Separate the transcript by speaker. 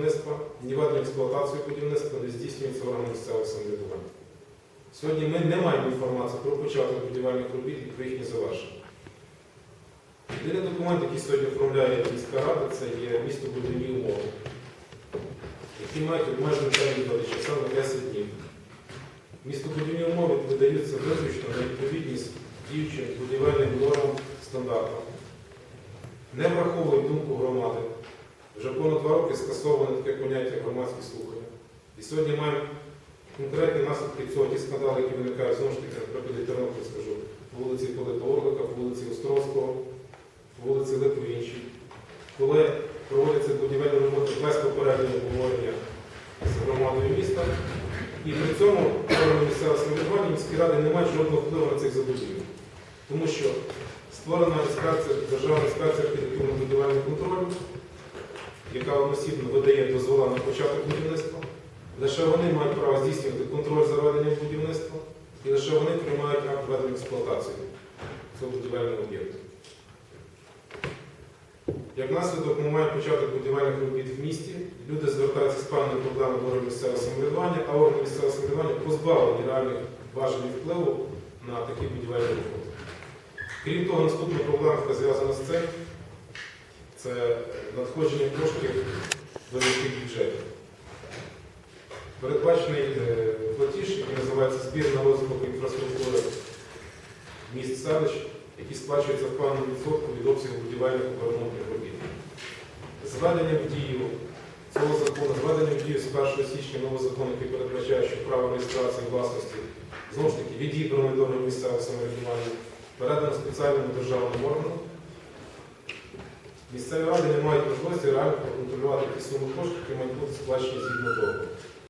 Speaker 1: будівництва, ні ведення експлуатацію будівництва не здійснюється органом місцевого самоврядування. Сьогодні ми не маємо інформації про початок будівельних робіт і про їхнє завершення. Єдиний документ, який сьогодні оформляє міська рада, це є містобудівні умови, які мають обмежений термін видачі, саме 10 днів. Містобудівні умови видаються виключно на відповідність діючим будівельним нормам стандартам. Не враховують думку громади. Вже понад два роки скасоване таке поняття громадські слухання. І сьогодні маємо конкретні наслідки цього, ті скандали, які виникають знову ж таки, наприклад, Тернопіль скажу, по вулиці Пилипа Орлика, по вулиці Островського, по вулиці Липовіншій. Коли проводяться будівельні роботи без попереднього обговорення з громадою міста, і при цьому органи місцевого самоврядування міські ради не мають жодного впливу на цих забудівель. Тому що створена інспекція, державна інспекція архітектурно-будівельного контролю, яка односібно видає дозвола на початок будівництва. Лише вони мають право здійснювати контроль за веденням будівництва і лише вони приймають акт ведення експлуатації цього будівельного об'єкту. Як наслідок ми маємо початок будівельних робіт в місті, люди звертаються з певними проблемами до органів місцевого самоврядування, а органи місцевого самоврядування позбавлені реальних важелів впливу на такі будівельні роботи. Крім того, наступна проблема, яка зв'язана з цим, це надходження коштів до міських бюджетів. Передбачений е, платіж, який називається збір на розвиток інфраструктури міст селищ, який сплачується в певному відсотку від обсягу будівельних оборонних робіт. Зведення в дію цього закону, зведення в дію з 1 січня нового закону, який передбачає, що право реєстрації власності знову ж таки відібране до місцевого самоврядування, передано спеціальному державному органу. Місцеві ради не мають можливості реально проконтролювати ті суми коштів, які мають бути сплачені згідно договору.